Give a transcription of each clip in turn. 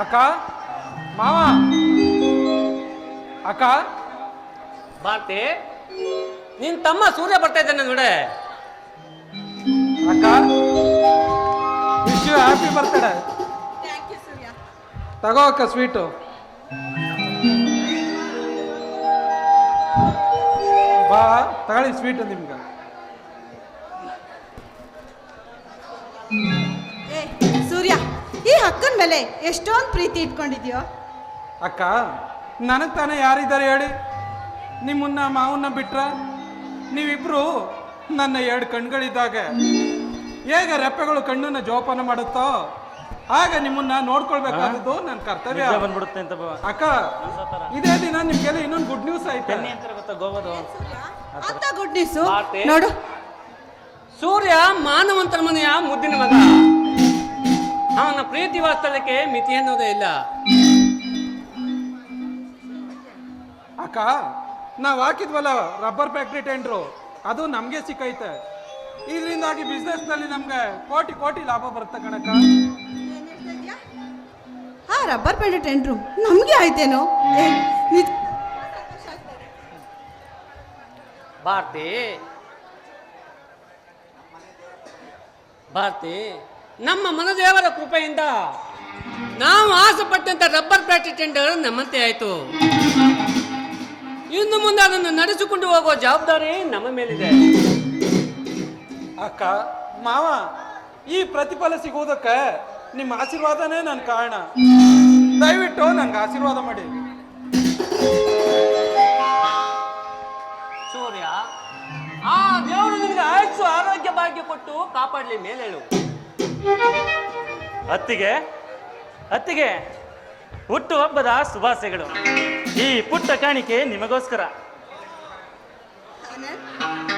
ಅಕ್ಕ ಮಾವ ಅಕ್ಕ ಭಾರತಿ ನಿನ್ ತಮ್ಮ ಸೂರ್ಯ ಬರ್ತಾ ಇದ್ದಾನೆ ನೋಡೆ ಅಕ್ಕ ವಿಶ್ ಯು ಹ್ಯಾಪಿ ಬರ್ತಡೆ ತಗೋ ಅಕ್ಕ ಸ್ವೀಟು ಬಾ ತಗೊಳ್ಳಿ ಸ್ವೀಟು ನಿಮ್ಗೆ ಏ ಸೂರ್ಯ ಈ ಅಕ್ಕನ ಮೇಲೆ ಎಷ್ಟೊಂದು ಪ್ರೀತಿ ಇಟ್ಕೊಂಡಿದ್ಯೋ? ಅಕ್ಕ ನನಗೆ ತಾನೇ ಯಾರಿದ್ದಾರೆ ಹೇಳಿ? ನಿಮ್ಮನ್ನ ಮಾವನ್ನ ಬಿಟ್ರ? ನೀವಿಬ್ರು ನನ್ನ ಎರಡು ಕಣ್ಗಳಿದ್ದಾಗ. ಹೇಗೆ ರೆಪ್ಪೆಗಳು ಕಣ್ಣನ್ನ ಜೋಪಾನ ಮಾಡುತ್ತೋ ಆಗ ನಿಮ್ಮನ್ನ ನೋಡ್ಕೊಳ್ಬೇಕಾದದ್ದು ನನ್ನ ಕರ್ತವ್ಯ. ನಿದ್ದೆ ಬಂದ್ಬಿಡುತ್ತೆ ಅಂತ ಬ- ಅಕ್ಕ ಇದೇ ದಿನ ನಿಮ್ಗೆಲ್ಲ ಇನ್ನೊಂದು ಗುಡ್ ನ್ಯೂಸ್ ಐತೆ. ಬನ್ನಿ ಅಂತಾರೆ ಗೊತ್ತಾ ಗೋವಾದು? ಅಂತ ಗುಡ್ ನ್ಯೂಸು ಮಾತೆ? ನೋಡು ಸೂರ್ಯ ಮಾನವಂತರ ಮನೆಯ ಮುದ್ದಿನ ಮಗ. ಅವನ ಪ್ರೀತಿ ವಾಸ್ತವ್ಯಕ್ಕೆ ಮಿತಿ ಅನ್ನೋದೇ ಇಲ್ಲ. ಅಕ್ಕ ನಾವು ಹಾಕಿದ್ವಲ್ಲ ರಬ್ಬರ್ ಫ್ಯಾಕ್ಟ್ರಿ ಟೆಂಡ್ರು ಅದು ನಮಗೆ ಸಿಕ್ಕೈತೆ. ಇದರಿಂದಾಗಿ ಬಿಸ್ನೆಸ್ನಲ್ಲಿ ನಮ್ಗೆ ಕೋಟಿ ಕೋಟಿ ಲಾಭ ಬರುತ್ತೆ ಕಣಕ್ಕ. ಹಾ ರಬ್ಬರ್ ಪ್ಯಾಂಟ್ ಟೆಂಡ್ರು ನಮಗೆ ಆಯ್ತೇನೋ? ಭಾರತಿ ಭಾರತಿ ನಮ್ಮ ಮನದೇವರ ಕೃಪೆಯಿಂದ ನಾವು ಆಸೆಪಟ್ಟಂತ ರಬ್ಬರ್ ಪ್ಯಾಟಿ ಟೆಂಡರ್ ನಮ್ಮಂತೆ ಆಯ್ತು. ಇನ್ನು ಮುಂದೆ ಅದನ್ನು ನಡೆಸಿಕೊಂಡು ಹೋಗುವ ಜವಾಬ್ದಾರಿ ನಮ್ಮ ಮೇಲಿದೆ. ಅಕ್ಕ ಮಾವ ಈ ಪ್ರತಿಫಲ ಸಿಗುವುದಕ್ಕೆ ನಿಮ್ಮ ಆಶೀರ್ವಾದನೇ ನನ್ನ ಕಾರಣ. ದಯವಿಟ್ಟು ನಂಗೆ ಆಶೀರ್ವಾದ ಮಾಡಿ. ಸೂರ್ಯ ಆ ದೇವರು ಆಯುಸ್ಸು ಆರೋಗ್ಯ ಭಾಗ್ಯ ಕೊಟ್ಟು ಕಾಪಾಡಲಿ ಮೇಲೇಳು. ಅತ್ತಿಗೆ ಅತ್ತಿಗೆ ಹುಟ್ಟು ಹಬ್ಬದ ಶುಭಾಶಯಗಳು. ಈ ಪುಟ್ಟ ಕಾಣಿಕೆ ನಿಮಗೋಸ್ಕರ.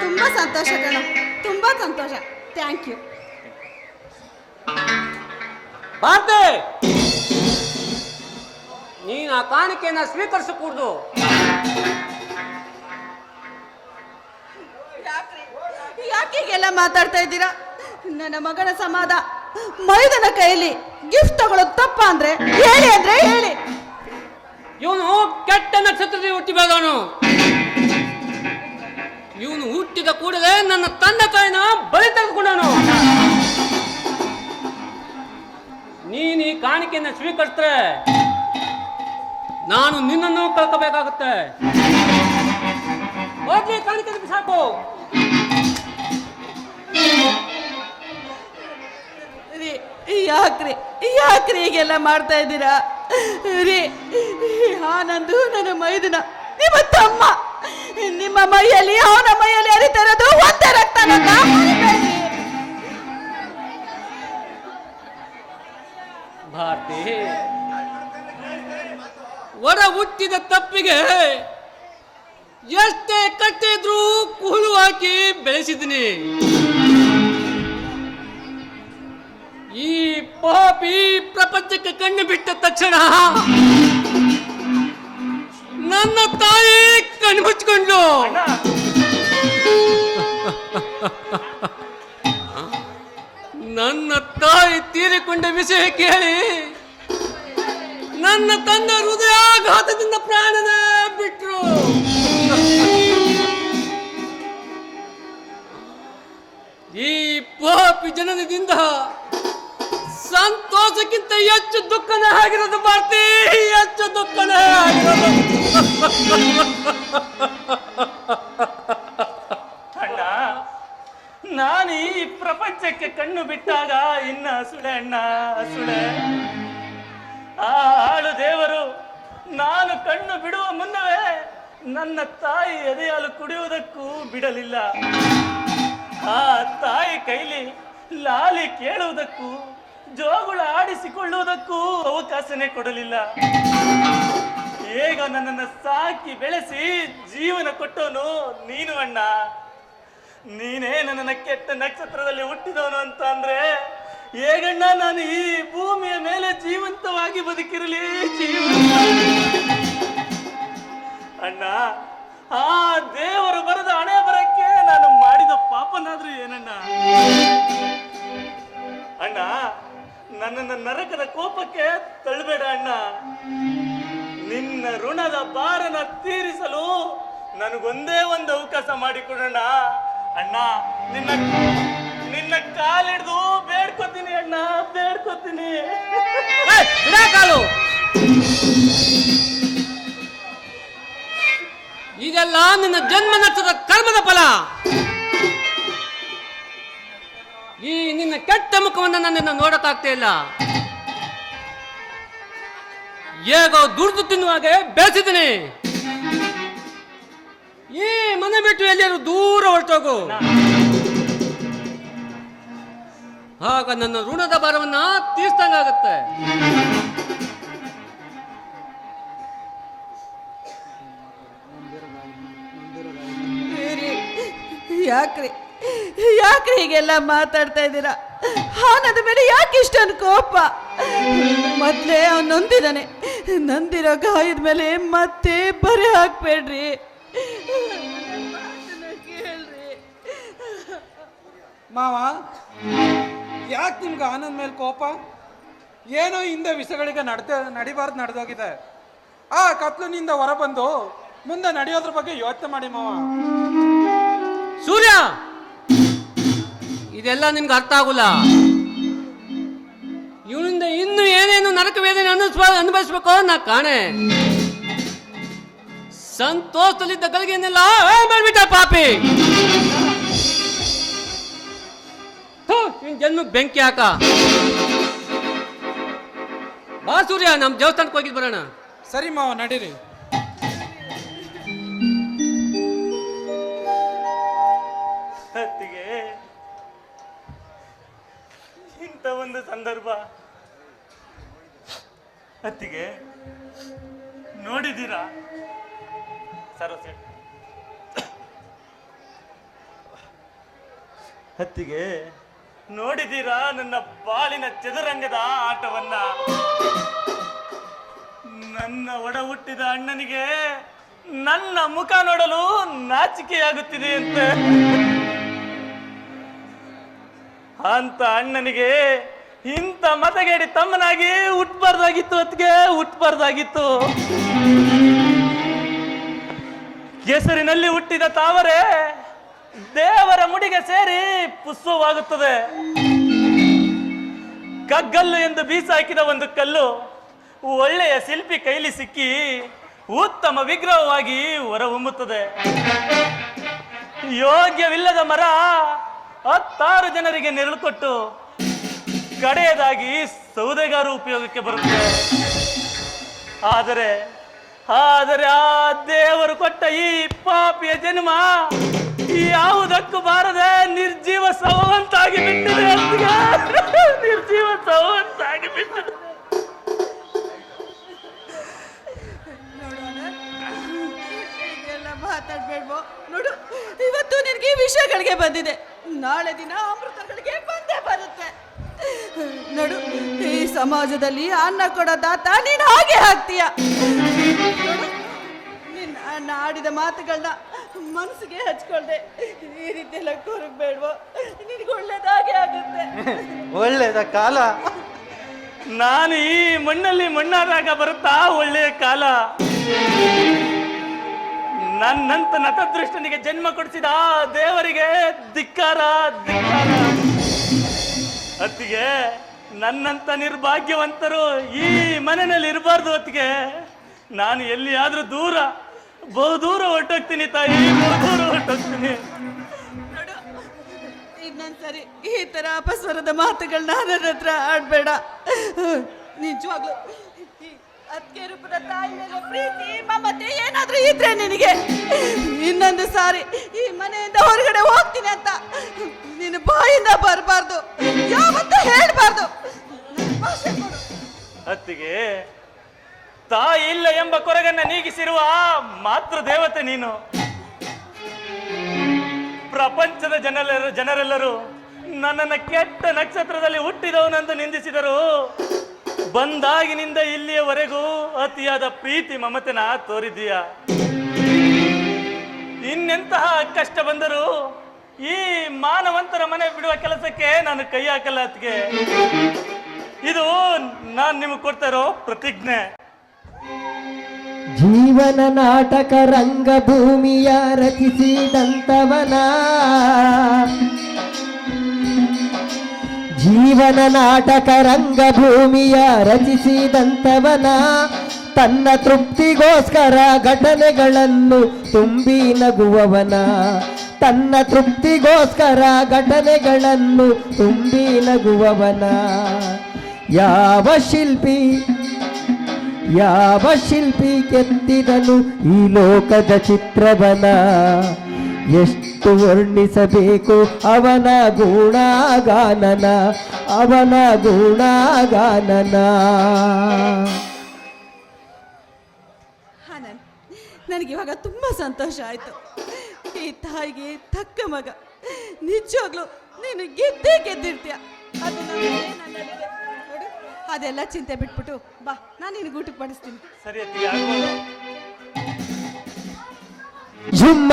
ತುಂಬಾ ಸಂತೋಷ ಕಣ. ತುಂಬಾ ಸಂತೋಷ. Thank you Bharat! ನೀನು ಆ ಕಾಣಿಕೆಯನ್ನ ಸ್ವೀಕರಿಸಕೂಡ್ದು. ಯಾಕೆ ಹೀಗೆಲ್ಲ ಮಾತಾಡ್ತಾ ಇದ್ದೀರಾ? ನನ್ನ ಮಗನ ಸಮಾಧ ಮೈದನ ಕೈಯಲ್ಲಿ ಗಿಫ್ಟ್ ತಗೊಳ್ಳೋದು ತಪ್ಪ ಅಂದ್ರೆ ಹೇಳಿ ಅಂದ್ರೆ ಹೇಳಿ. ಇವನು ಕೆಟ್ಟ ನಕ್ಷತ್ರದಲ್ಲಿ ಹುಟ್ಟಿ ಬೆಳೆದವನು ಇವನು ಹುಟ್ಟಿದ ಕೂಡಲೇ ನನ್ನ ತಂದೆ ತಾಯಿನ ಬಲಿ ತೆಗೆದುಕೊಂಡನು ನೀನು ಈ ಕಾಣಿಕೆಯನ್ನು ಸ್ವೀಕರಿಸಿದ್ರೆ ನಾನು ನಿನ್ನನ್ನು ಕಳ್ಕೋಬೇಕಾಗುತ್ತೆ. ಹೋಗ್ಲಿ ಕಾಣಿಕೆ ಸಾಕು. ರೀ ಯಾಕ್ರಿ ಯಾಕ್ರಿ ಹೀಗೆಲ್ಲ ಮಾಡ್ತಾ ಇದ್ದೀರಾ? ರೀ ಆನಂದು ನನ್ನ ಮೈದನ. ನಿಮ್ಮ ತಮ್ಮ, ನಿಮ್ಮ ಮೈಯಲ್ಲಿ, ಅವನ ಮೈಯಲ್ಲಿ ಹರಿತಾ ಇರೋದು ಒಂದೇ ರಕ್ತ. ಭಾರತಿ, ಒಡ ಹುಟ್ಟಿದ ತಪ್ಪಿಗೆ ಎಷ್ಟೇ ಕಟ್ಟಿದ್ರು ಕೂಲು ಹಾಕಿ ಬೆಳೆಸಿದ್ದೀನಿ. ಈ ಪಾಪಿ ಪ್ರಪಂಚಕ್ಕೆ ಕಣ್ಣು ಬಿಟ್ಟ ತಕ್ಷಣ ನನ್ನ ತಾಯಿ ಕಣ್ಣು ಮುಚ್ಕೊಂಡ್ಲು ನನ್ನ ತಾಯಿ ತೀರಿಕೊಂಡ ವಿಷಯ ಕೇಳಿ ನನ್ನ ತಂದೆ ಹೃದಯಾಘಾತದಿಂದ ಪ್ರಾಣನ ಬಿಟ್ರು. ಈ ಪಾಪಿ ಜನನದಿಂದ ಸಂತೋಷಕ್ಕಿಂತ ಹೆಚ್ಚು ದುಃಖನೇ ಆಗಿರೋದು ಭಾರತಿ ಹೆಚ್ಚು ದುಃಖನೇ ಆಗಿರೋದು ಅಣ್ಣ, ನಾನು ಈ ಪ್ರಪಂಚಕ್ಕೆ ಕಣ್ಣು ಬಿಟ್ಟಾಗ ಇನ್ನ ಸುಳೆ ಅಣ್ಣ, ಸುಳೆ. ಆ ಆಳು ದೇವರು ನಾನು ಕಣ್ಣು ಬಿಡುವ ಮುನ್ನವೇ ನನ್ನ ತಾಯಿ ಎದೆಯಾಲು ಕುಡಿಯುವುದಕ್ಕೂ ಬಿಡಲಿಲ್ಲ. ಆ ತಾಯಿ ಕೈಲಿ ಲಾಲಿ ಕೇಳುವುದಕ್ಕೂ, ಜೋಗುಳ ಆಡಿಸಿಕೊಳ್ಳುವುದಕ್ಕೂ ಅವಕಾಶನೇ ಕೊಡಲಿಲ್ಲ. ಹೇಗ ನನ್ನನ್ನು ಸಾಕಿ ಬೆಳೆಸಿ ಜೀವನ ಕೊಟ್ಟವನು ನೀನು ಅಣ್ಣ. ನೀನೇ ನನ್ನನ್ನು ಕೆಟ್ಟ ನಕ್ಷತ್ರದಲ್ಲಿ ಹುಟ್ಟಿದವನು ಅಂತ ಅಂದ್ರೆ, ಹೇಗಣ್ಣ ನಾನು ಈ ಭೂಮಿಯ ಮೇಲೆ ಜೀವಂತವಾಗಿ ಬದುಕಿರಲಿ? ಜೀವಂತ ಅಣ್ಣ, ಆ ದೇವರು ಬರೆದ ಹಣೆ ಬರಕ್ಕೆ ನಾನು ಮಾಡಿದ ಪಾಪನಾದ್ರೂ ಏನಣ್ಣ? ಅಣ್ಣ, ನನ್ನನ್ನು ನರಕದ ಕೋಪಕ್ಕೆ ತಳ್ಳಬೇಡ ಅಣ್ಣ. ನಿನ್ನ ಋಣದ ಭಾರನ ತೀರಿಸಲು ನನಗೊಂದೇ ಒಂದು ಅವಕಾಶ ಮಾಡಿಕೊಡೋಣ. ಅಣ್ಣ, ನಿನ್ನ ನಿನ್ನ ಕಾಲಿಡ್ದು ಬೇಡ್ಕೊತೀನಿ ಅಣ್ಣ, ಬೇಡ್ಕೊತೀನಿ. ಕಾಲು ಇದೆಲ್ಲ ನಿನ್ನ ಜನ್ಮ ನಷ್ಟದ ಕರ್ಮದ ಫಲ. ಈ ನಿನ್ನ ಕೆಟ್ಟ ಮುಖವನ್ನು ನನ್ನನ್ನು ನೋಡಕ್ಕಾಗ್ತಾ ಇಲ್ಲ. ಹೇಗೋ ದುಡ್ದು ತಿನ್ನುವಾಗೆ ಬೆಳೆಸಿದ್ದೀನಿ. ಈ ಮನೆ ಬಿಟ್ಟು ಎಲ್ಲರೂ ದೂರ ಹೊರಟೋಗು. ಆಗ ನನ್ನ ಋಣದ ಭಾರವನ್ನ ತೀರ್ಸ್ದಂಗಾಗತ್ತೆ. ಯಾಕ್ರಿ? ಯಾಕ್ರಿ ಹೀಗೆಲ್ಲ ಮಾತಾಡ್ತಾ ಇದ್ದೀರಾ? ಅವನದ ಮೇಲೆ ಯಾಕೆ ಇಷ್ಟೊಂದು ಕೋಪ? ಮೊದ್ಲೇ ಅವನು ನೊಂದಿದ್ದಾನೆ ನೊಂದಿರೋ ಗಾಯದ ಮೇಲೆ ಮತ್ತೆ ಬರೆ ಹಾಕ್ಬೇಡ್ರಿ. ಮಾವ, ಯಾಕೆ ನಿಮ್ಗೆ ಆನಂದ್ ಮೇಲೆ ಕೋಪ? ಏನೋ ಹಿಂದೆ ವಿಷಯಗಳಿಗೆ ನಡ್ತ, ನಡಿಬಾರ್ದು ನಡೆದೋಗಿದೆ. ಆ ಕತ್ಲಿನಿಂದ ಹೊರ ಬಂದು ಮುಂದೆ ನಡೆಯೋದ್ರ ಬಗ್ಗೆ ಯೋಚನೆ ಮಾಡಿ ಮಾವ. ಸೂರ್ಯ! ಇದೆಲ್ಲ ನಿಮ್ಗೆ ಅರ್ಥ ಆಗುಲ್ಲ. ಇವನಿಂದ ಇನ್ನು ಏನೇನು ನರಕ ವೇದನೆ ಅನುಭವ ಅನುಭವಿಸ್ಬೇಕು ನಾ ಕಾಣೆ. ಸಂತೋಷದಲ್ಲಿದ್ದ ಗಳಿಗೆನೆಲ್ಲ ಮಾಡ್ಬಿಟ್ಟ ಪಾಪಿ. ನಿನ್ ಜನ್ಮ ಬೆಂಕಿ ಹಾಕ. ಬಾ ಸೂರ್ಯ, ನಮ್ ದೇವಸ್ಥಾನಕ್ಕೆ ಹೋಗಿದ್ ಬರೋಣ. ಸರಿ ಮಾವ, ನಡೀರಿ. ಇಂಥ ಒಂದು ಸಂದರ್ಭ ಅತ್ತಿಗೆ ನೋಡಿದ್ದೀರಾ? ಸರಸ್ವತಿ ಅತ್ತಿಗೆ ನೋಡಿದ್ದೀರಾ ನನ್ನ ಬಾಳಿನ ಚದುರಂಗದ ಆಟವನ್ನ? ನನ್ನ ಒಡ ಹುಟ್ಟಿದ ಅಣ್ಣನಿಗೆ ನನ್ನ ಮುಖ ನೋಡಲು ನಾಚಿಕೆಯಾಗುತ್ತಿದೆ ಅಂತೆ ಅಂತ ಅಣ್ಣನಿಗೆ ಇಂಥ ಮತಗೇಡಿ ತಮ್ಮನಾಗಿ ಹುಟ್ಬಾರ್ದಾಗಿತ್ತು ಅತ್ಗೆ ಹುಟ್ಬಾರ್ದಾಗಿತ್ತು. ಕೆಸರಿನಲ್ಲಿ ಹುಟ್ಟಿದ ತಾವರೆ ದೇವರ ಮುಡಿಗೆ ಸೇರಿ ಪುಷ್ಪವಾಗುತ್ತದೆ. ಕಗ್ಗಲ್ಲು ಎಂದು ಬೀಸಾಕಿದ ಒಂದು ಕಲ್ಲು ಒಳ್ಳೆಯ ಶಿಲ್ಪಿ ಕೈಲಿ ಸಿಕ್ಕಿ ಉತ್ತಮ ವಿಗ್ರಹವಾಗಿ ಹೊರಹೊಮ್ಮುತ್ತದೆ. ಯೋಗ್ಯವಿಲ್ಲದ ಮರ ಹತ್ತಾರು ಜನರಿಗೆ ನೆರಳು ಕೊಟ್ಟು ಕಡೆಯದಾಗಿ ಸೌದೆಗಾರು ಉಪಯೋಗಕ್ಕೆ ಬರುತ್ತೆ. ಆದರೆ ಆದರೆ ಆ ದೇವರು ಕೊಟ್ಟ ಈ ಪಾಪಿಯ ಜನ್ಮ ಯಾವುದಕ್ಕೂ ಬಾರದೆ ನಿರ್ಜೀವ ಸವಂತಾಗಿ ಬಿಟ್ಟಿದೆ. ನಿರ್ಜೀವ ಸವಂತಾಗಿ ಬಿಟ್ಟಿದೆ. ಮಾತಾಡ್ಬೇಡ್ವೋ. ನೋಡು, ಇವತ್ತು ನಿನಗೆ ವಿಷಯಗಳಿಗೆ ಬಂದಿದೆ. ನಾಳೆ ದಿನ ಅಮೃತಗಳಿಗೆ ಬಂದೇ ಬರುತ್ತೆ. ನಡು, ಈ ಸಮಾಜದಲ್ಲಿ ಅನ್ನ ಕೊಡೋ ದಾತ ನೀನು ಹಾಗೆ ಹಾಕ್ತೀಯ ನಿನ್ನ ಆಡಿದ ಮಾತುಗಳನ್ನ ಮನಸ್ಸಿಗೆ ಹಚ್ಕೊಳ್ದೆ. ಈ ರೀತಿ ಎಲ್ಲ ಬೇಡವೋ. ನಿನಗೆ ಒಳ್ಳೇದಾಗೆ ಆಗುತ್ತೆ. ಒಳ್ಳೇದ ಕಾಲ? ನಾನು ಈ ಮಣ್ಣಲ್ಲಿ ಮಣ್ಣಾದಾಗ ಬರುತ್ತಾ ಒಳ್ಳೆಯ ಕಾಲ? ನನ್ನಂತ ನತದೃಷ್ಟನಿಗೆ ಜನ್ಮ ಕೊಡಿಸಿದ ಆ ದೇವರಿಗೆ ಧಿಕ್ಕಾರ ಧಿಕ್ಕಾರ. ಅತ್ತಿಗೆ ನನ್ನಂತ ನಿರ್ಭಾಗ್ಯವಂತರು ಈ ಮನೆಯಲ್ಲಿ ಇರಬಾರ್ದು ಅತ್ತಿಗೆ. ನಾನು ಎಲ್ಲಿಯಾದರೂ ದೂರ ಬಹುದೂರ ಹೊರಟೋಗ್ತೀನಿ ತಾಯಿ ಬಹುದೂರ ಹೊರಟೋಗ್ತೀನಿ. ಇನ್ನೊಂದ್ಸರಿ ಈ ತರ ಅಪಸ್ವರದ ಮಾತುಗಳನ್ನ ನನ್ನ ಹತ್ರ ಆಡ್ಬೇಡ. ನಿಜವಾಗ್ಲು. ಅದಕ್ಕೆ ರೂಪದ ತಾಯಿ ಪ್ರೀತಿ, ಮಮತೆ ಏನಾದ್ರೂ ಇದ್ರೆ ನಿನಗೆ. ಇನ್ನೊಂದು ಸಾರಿ ಈ ಮನೆಯಿಂದ ಹೊರಗಡೆ ಹೋಗ್ತೀನಿ ಅಂತ ನಿನ್ನ ಬಾಯಿಂದ ಬರಬಾರ್ದು. ಯಾವತ್ತೂ ಹೇಳಬಾರ್ದು. ಅತ್ತಿಗೆ, ತಾಯಿ ಇಲ್ಲ ಎಂಬ ಕೊರಗನ್ನ ನೀಗಿಸಿರುವ ಮಾತೃ ದೇವತೆ ನೀನು. ಪ್ರಪಂಚದ ಜನರೆಲ್ಲರೂ ಜನರೆಲ್ಲರೂ ನನ್ನನ್ನು ಕೆಟ್ಟ ನಕ್ಷತ್ರದಲ್ಲಿ ಹುಟ್ಟಿದವನಂದು ನಿಂದಿಸಿದರು ಬಂದಾಗಿನಿಂದ ಇಲ್ಲಿಯವರೆಗೂ ಅತಿಯಾದ ಪ್ರೀತಿ ಮಮತೆನ ತೋರಿದೀಯ ಇನ್ನೆಂತಹ ಕಷ್ಟ ಬಂದರೂ ಈ ಮಾನವಂತರ ಮನೆ ಬಿಡುವ ಕೆಲಸಕ್ಕೆ ನಾನು ಕೈ ಹಾಕಲ್ಲ ಅದಕ್ಕೆ ಇದು ನಾನು ನಿಮಗೆ ಕೊಡ್ತಾ ಇರೋ ಪ್ರತಿಜ್ಞೆ. ಜೀವನ ನಾಟಕ ರಂಗಭೂಮಿಯ ರಚಿಸಿದಂತವನ. ಜೀವನ ನಾಟಕ ರಂಗಭೂಮಿಯ ರಚಿಸಿದಂತವನ ತನ್ನ ತೃಪ್ತಿಗೋಸ್ಕರ ಘಟನೆಗಳನ್ನು ತುಂಬಿ ನಗುವವನ, ತನ್ನ ತೃಪ್ತಿಗೋಸ್ಕರ ಘಟನೆಗಳನ್ನು ತುಂಬಿ ನಗುವವನ. ಯಾವ ಶಿಲ್ಪಿ ಯಾವ ಶಿಲ್ಪಿ ಕೆತ್ತಿದನು ಈ ಲೋಕದ ಚಿತ್ರವನ? ಎಷ್ಟು ವರ್ಣಿಸಬೇಕು ಅವನ ಗುಣಗಾನನ ಅವನ ಗುಣಗಾನನ. ಆನಂದ್ ನನಗೆ ಇವಾಗ ತುಂಬ ಸಂತೋಷ ಆಯಿತು. ಈ ತಾಯಿಗೆ ತಕ್ಕ ಮಗ. ನಿಜವಾಗ್ಲು ನೀನು ಗೆದ್ದೇ ಗೆದ್ದಿರ್ತೀಯ. ಅದು ನನ್ನ ಏನನ್ನೋದಿದೆ. ನೋಡು. ಅದೆಲ್ಲ ಚಿಂತೆ ಬಿಟ್ಬಿಟ್ಟು ಬಾ ನಾನು ನಿನಗೆ ಊಟಕ್ಕೆ ಬಡಿಸ್ತೀನಿ. ಸರಿ ಝುಮ್ಮ